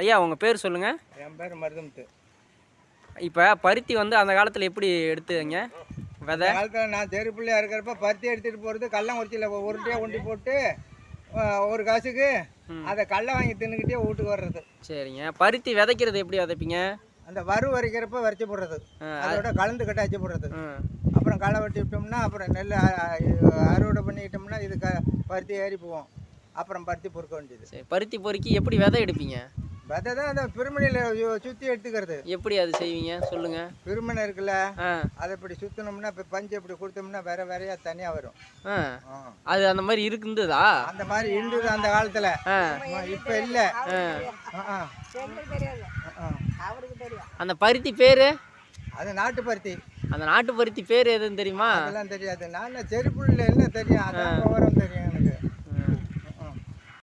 ஐயா உங்கள் பேர் சொல்லுங்கள் என் பேர் மருதமுத்து. இப்போ பருத்தி வந்து அந்த காலத்தில் எப்படி எடுத்துங்க? விதை? காலத்தில் நான் தெரு பிள்ளையா இருக்கிறப்ப பருத்தி எடுத்துகிட்டு போகிறது கள்ளங்குறிச்சியில் உருட்டையாக ஒண்டி போட்டு ஒரு காசுக்கு அதை கடலை வாங்கி தின்னுக்கிட்டே வீட்டுக்கு வர்றது. சரிங்க. பருத்தி விதைக்கிறது எப்படி விதைப்பீங்க? அந்த வறு வரைக்கிறப்ப வரைச்சி போடுறது. அதோட கலந்து கட்டாச்சு போடுறது. அப்புறம் களை வெட்டி விட்டோம்னா அப்புறம் நெல் அறுவடை பண்ணிக்கிட்டோம்னா இது க பருத்தி ஏறி போவோம். அப்புறம் பருத்தி பொறுக்க வேண்டியது. சரி பருத்தி பொறுக்கி எப்படி விதை எடுப்பீங்க? விதை தான் அந்த பிரிமணியில் சுற்றி எடுத்துக்கிறது. எப்படி அது செய்வீங்க? சொல்லுங்கள் பிரிமனை இருக்குல்ல அதை இப்படி சுற்றினோம்னா இப்போ பஞ்சு இப்படி கொடுத்தோம்னா வேற வேறையாக தனியாக வரும். அது அந்த மாதிரி இருக்குந்ததா? அந்த மாதிரி இருந்தது அந்த காலத்தில். இப்போ இல்லை. அந்த பருத்தி பேர்? அது நாட்டு பருத்தி. அந்த நாட்டு பருத்தி பேர் எதுன்னு தெரியுமா? அதெல்லாம் தெரியாது. நான் செருப்புள்ள என்ன தெரியும். அதான் தெரியும்